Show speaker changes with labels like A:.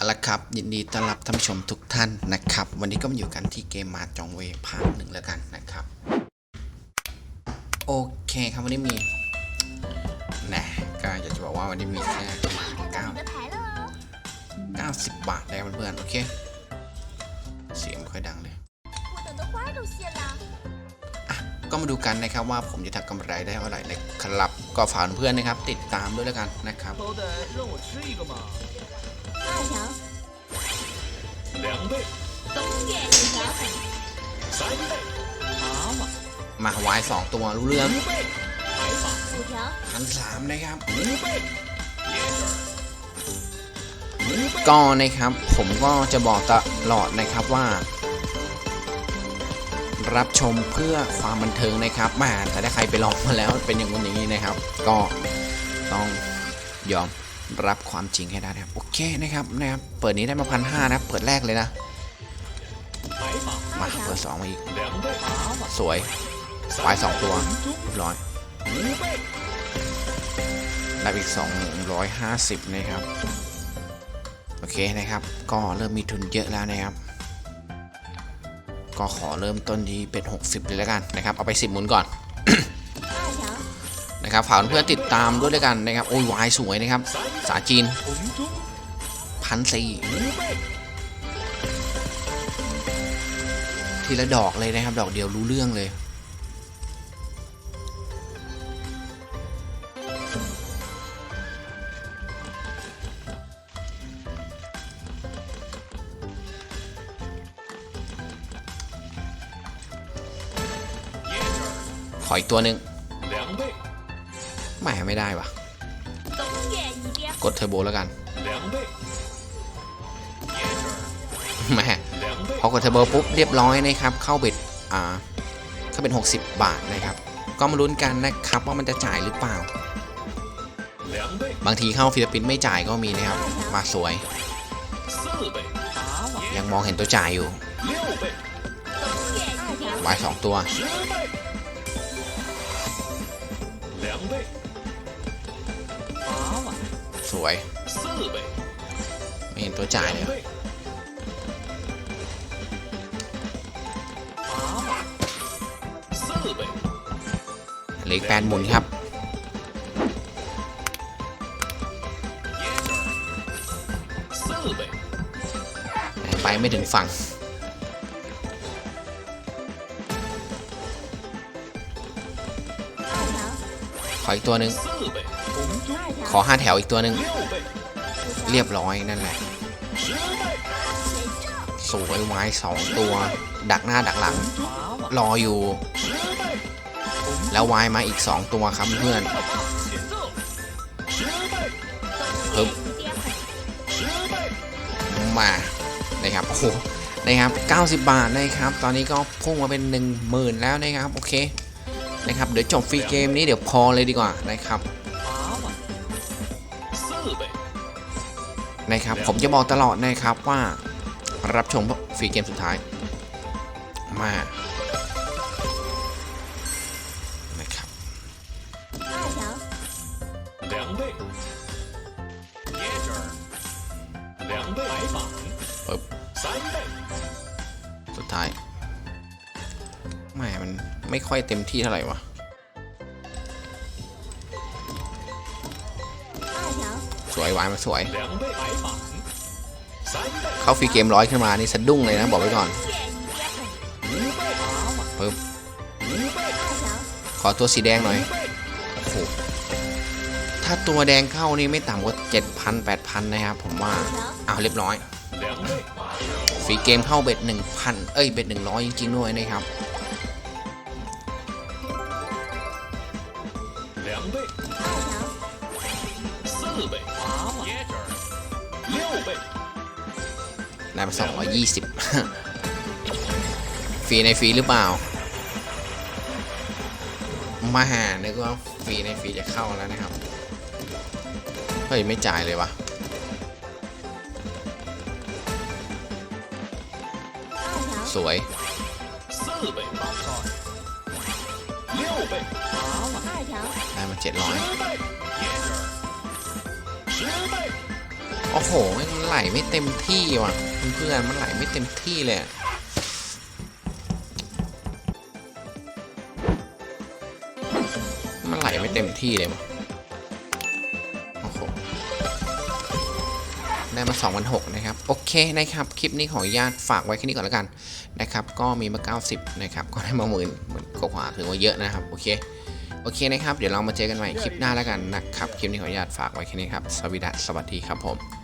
A: เอาละครับ ยินดีต้อนรับท่านผู้ชมทุกท่านนะครับ วันนี้ก็มาอยู่กันที่เกมมาจองเวพาร์ทหนึ่งแล้วกันนะครับ โอเคครับวันนี้มีนะก็อยากจะบอกว่าวันนี้มีแค่เก้า
B: เก้าสิ
A: บบาทแล้วเพื่อนโอเค เสียงค่อยดังเลยก็มาดูกันนะครับว่าผมจะทำกำไรได้เท่าไหร่ในะครับก็ฝากเพื่อนนะครับ ติดตามด้วยแล้วกันนะครับ
C: 两倍、
B: 东岳一条，
C: 三倍、蛤蟆、
A: มาไว้สองตัวรู้เรื่อง
C: 五倍、白马、
B: 五条，
A: พันสามนะครับ
C: 五倍、椰汁儿、五倍、
A: ก็นะครับผมก็จะบอกตลอดนะครับว่า รับชมเพื่อความบันเทิงนะครับแหมาแต่ถ้าใครไปลองมาแล้วเป็นอย่างนู้นอย่างนี้นะครับ ก็ต้องยอม รับความจริงให้ได้นะครับโอเคนะครับนะครับเปิดนี้ได้มาพันห้านะเปิดแรกเลยนะมาเปิดสองมาอีกสวยควายสองตัวเรียบร้อยรับอีกสิบนะครับ โอเคนะครับ ก็เริ่มมีทุนเยอะแล้วนะครับ ก็ขอเริ่มต้นที่เป็น 60 เลยแล้วกันนะครับ เอาไป 10 หมุนก่อน ครับฝากเพื่อนติดตามด้วยด้วยกันนะครับโอ้ยวายสวยนะครับ สาจีนพันสี่ทีละดอกเลยนะครับ ดอกเดียวรู้เรื่องเลยขออีกตัวหนึ่ง แหมไม่ได้วะกดเทอร์โบแล้วกันแหมพอกดเทอร์โบปุ๊บเรียบร้อยนะครับ เข้าเบ็ดอ่าเข้าเป็น 60 บาทนะครับ ก็มาลุ้นกันนะครับว่ามันจะจ่ายหรือเปล่า บางทีเข้าฟิลิปปินส์ไม่จ่ายก็มีนะครับ มาสวย ยังมองเห็นตัวจ่ายอยู่วาสองตัว สวย ไม่เห็นตัวจ่ายเลยเล็แปดหมุนครับไปไม่ถึงฝั่ง ออีกตัวหนึ่งขอห้าแถวอีกตัวหนึ่งเรียบร้อยนั่นแหละสวยไม้สองตัว ดักหน้าดักหลัง รออยู่ แล้ววายมาอีกสองตัวครับเพื่อน
C: ปึ๊บ
A: มานะครับโอ้โหนะครับ 90 บาทนะครับ ตอนนี้ก็พุ่งมาเป็น 1 0,000 แล้วนะครับ โอเค นะครับเดี๋ยวจบฟรีเกมนี้เดี๋ยวพอเลยดีกว่านะครับนะครับผมจะบอกตลอดนะครับว่ารับชมฟรีเกมสุดท้าย มานะครับบ ไม่ค่อยเต็มที่เท่าไหร่วะสวยหวานมาสวย เข้าฟรีเกมร้อยขึ้นมานี่สะดุ้งเลยนะบอกไว้ก่อนปึ๊บขอตัวสีแดงหน่อยถ้าตัวแดงเข้านี่ไม่ต่ำกว่าเจ็ดพันแปดพันนะครับผมว่า
B: เอา
A: เรียบร้อยฟรีเกมเข้าเบ็ดหนึ่งพันเอ้ยเบ็ดหนึ่งร้อยจริงๆด้วยนะครับ
C: ได้มาสองร้
A: อยยี่สิบฟรีในฟรีหรือเปล่า มาหานึกว่าฟรีในฟรีจะเข้าแล้วนะครับ เฮ้ย ไม่จ่ายเลยวะสวยได้มา
C: เจ็ดร้อย
A: โอ้โหมันไหลไม่เต็มที่ว่ะเพื่อนมันไหลไม่เต็มที่เลยมันไหลไม่เต็มที่เลยว่ะโอ้โหได้มา2 0 0นะครับ โอเคนะครับ คลิปนี้ขออนุญาตฝากไว้แค่นี้ก่อนแล้วกันนะครับ ก็มีมา 90 นะครับ ก็ได้มาหมื่นหมื่นกว่าถือว่าเยอะนะครับ โอเค โอเคนะครับ เดี๋ยวเรามาเจอกันใหม่คลิปหน้าแล้วกันนะครับ คลิปนี้ขออนุญาตฝากไว้แค่นี้ครับ สวัสดีสวัสดีครับผม